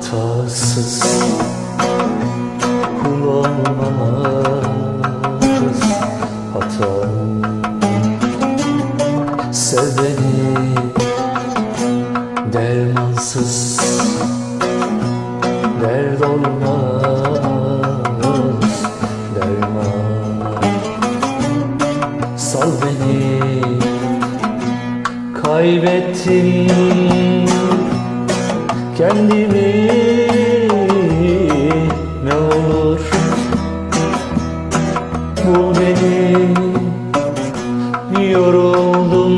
Hatasız kul olmaz hata Sev beni dermansız Dert olmaz. Derman Sal beni kaybettim kendimi ne olur. Bul beni yoruldum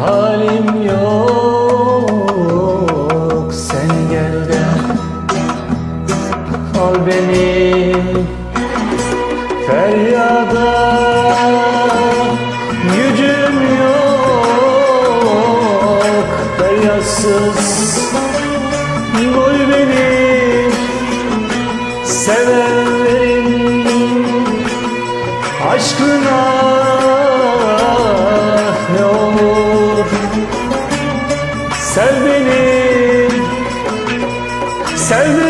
halim yok sen gel de al beni. Feryada feryatsız Koy beni sevenlerin aşkına ne olur. Sev beni Sev beni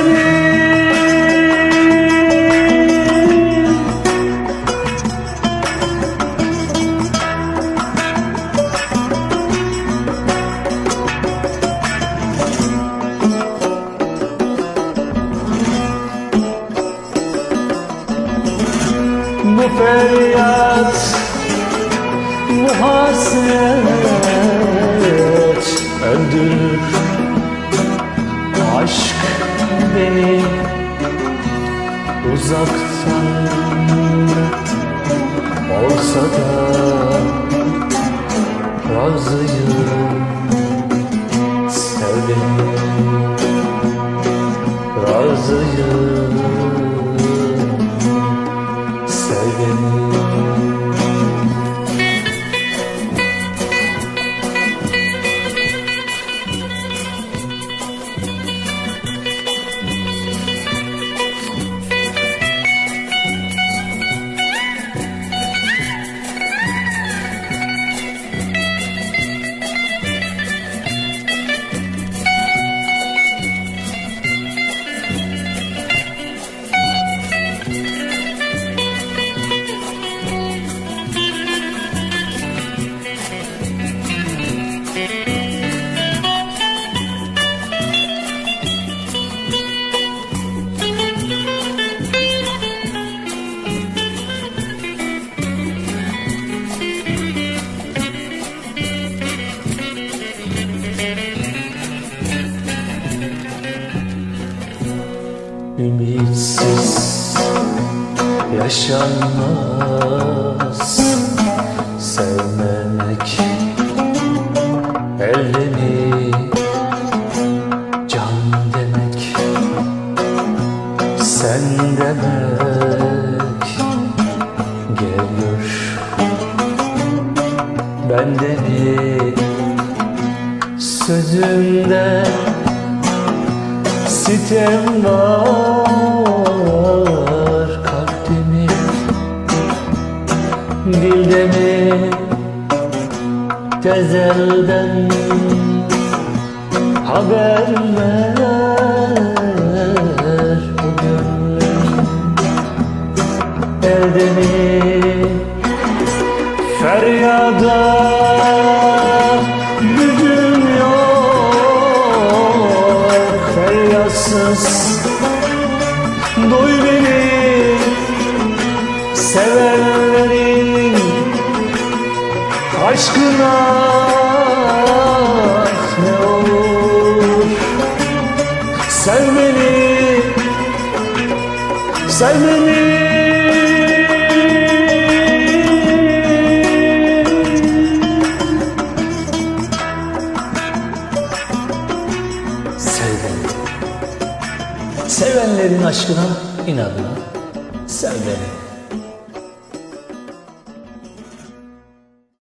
feryat Bu hasret Öldürür Aşk beni Uzaktan. Olsa da Razıyım Sev beni Razıyım Ümitsiz yaşanmaz. Sevmemek elde can demek Sen demek. Geliyor Bende mi sözümde Sitem var. Kalpte mi Dilde mi Tezelden Haber ver aşkına ne olur Sev beni Sev. Sevenlerin aşkına, inadına sev.